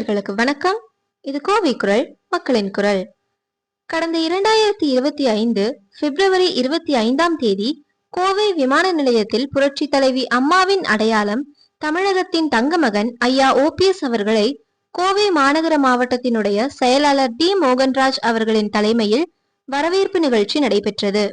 நேயர்களுக்கு வணக்கம். இது கோவை குரல் மக்களின் குரல். கடந்த இரண்டாயிரத்தி இருபத்தி ஐந்து பிப்ரவரி இருபத்தி ஐந்தாம் தேதி கோவை விமான நிலையத்தில் புரட்சி தலைவி அம்மாவின் அடையாளம் தமிழகத்தின் தங்கமகன் ஐயா ஓபிஎஸ் அவர்களை கோவை மாநகர மாவட்டத்தினுடைய செயலாளர் டி மோகன்ராஜ் அவர்களின் தலைமையில் வரவேற்பு நிகழ்ச்சி நடைபெற்றது.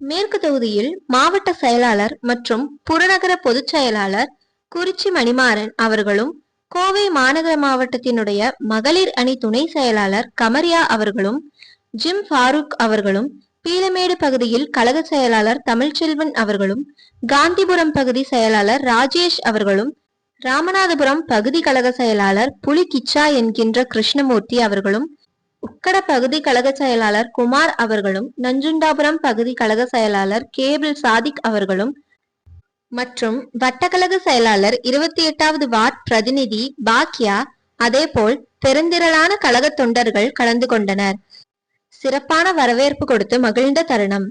மேற்கு தொகுதியில் மாவட்ட செயலாளர் மற்றும் புறநகர பொதுச் செயலாளர் குறிச்சி மணிமாறன் அவர்களும் கோவை மாநகர மாவட்டத்தினுடைய மகளிர் அணி துணை செயலாளர் கமரியா அவர்களும் ஜிம் ஃபாரூக் அவர்களும் பீலமேடு பகுதியில் கழக செயலாளர் தமிழ்ச்செல்வன் அவர்களும் காந்திபுரம் பகுதி செயலாளர் ராஜேஷ் அவர்களும் ராமநாதபுரம் பகுதி கழக செயலாளர் புலி கிச்சா என்கின்ற கிருஷ்ணமூர்த்தி அவர்களும் உக்கட பகுதி கழக செயலாளர் குமார் அவர்களும் நஞ்சுண்டாபுரம் பகுதி கழக செயலாளர் கேபிள் சாதிக் அவர்களும் மற்றும் வட்டக்கழக செயலாளர் இருபத்தி எட்டாவது வார்ட் பிரதிநிதி பாக்யா அதேபோல் பெருந்திரளான கழக தொண்டர்கள் கலந்து கொண்டனர். சிறப்பான வரவேற்பு கொடுத்து மகிழ்ந்த தருணம்.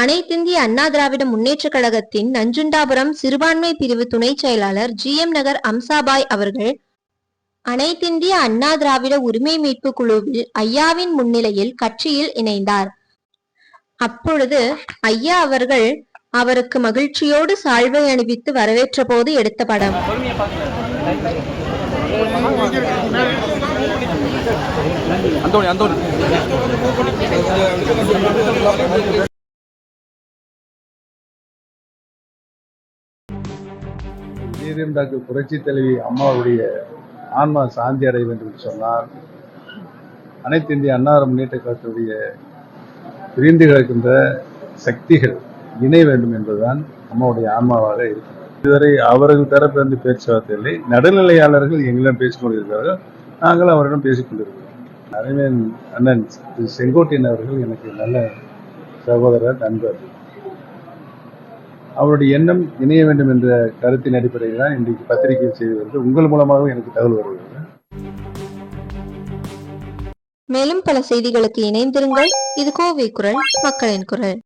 அனைத்திந்திய அண்ணா திராவிட முன்னேற்ற கழகத்தின் நஞ்சுண்டாபுரம் சிறுபான்மை பிரிவு துணை செயலாளர் ஜி எம் நகர் அம்சாபாய் அவர்கள் அனைத்திந்திய அண்ணா திராவிட உரிமை மீட்பு குழுவில் ஐயாவின் முன்னிலையில் கட்சியில் இணைந்தார். அப்பொழுது ஐயா அவர்கள் அவருக்கு மகிழ்ச்சியோடு சால்வை அணிவித்து வரவேற்ற போது எடுத்த படம். டாக்டர் புரட்சி தலைவி அம்மாவுடைய ஆன்மா சாந்தி அடைய வேண்டும் என்று சொன்னால் அனைத்து இந்திய அன்னார முன்னேற்ற கழகத்துடைய பிரிந்து கிடக்கின்ற சக்திகள் இணைய வேண்டும் என்பதுதான் அம்மாவுடைய ஆன்மாவாக இருக்கும் இதுவரை அவர்கள் தரப்பிலிருந்து பேச்சுவார்த்தை இல்லை நடுநிலையாளர்கள் எங்களிடம் பேசிக் கொண்டிருக்கிறார்கள். நாங்கள் அவரிடம் பேசிக் கொண்டிருக்கிறோம். அறிஞன் அண்ணன் திரு செங்கோட்டையன் அவர்கள் எனக்கு நல்ல சகோதரர் நண்பர். அவருடைய எண்ணம் இணைய வேண்டும் என்ற கருத்தின் அடிப்படையில் தான் இன்றைக்கு பத்திரிகை செய்தி வருது உங்கள் மூலமாகவும் எனக்கு தகவல் வருகிறது. மேலும் பல செய்திகளுக்கு இணைந்திருங்கள். இது கோவை குரல் மக்களின் குரல்.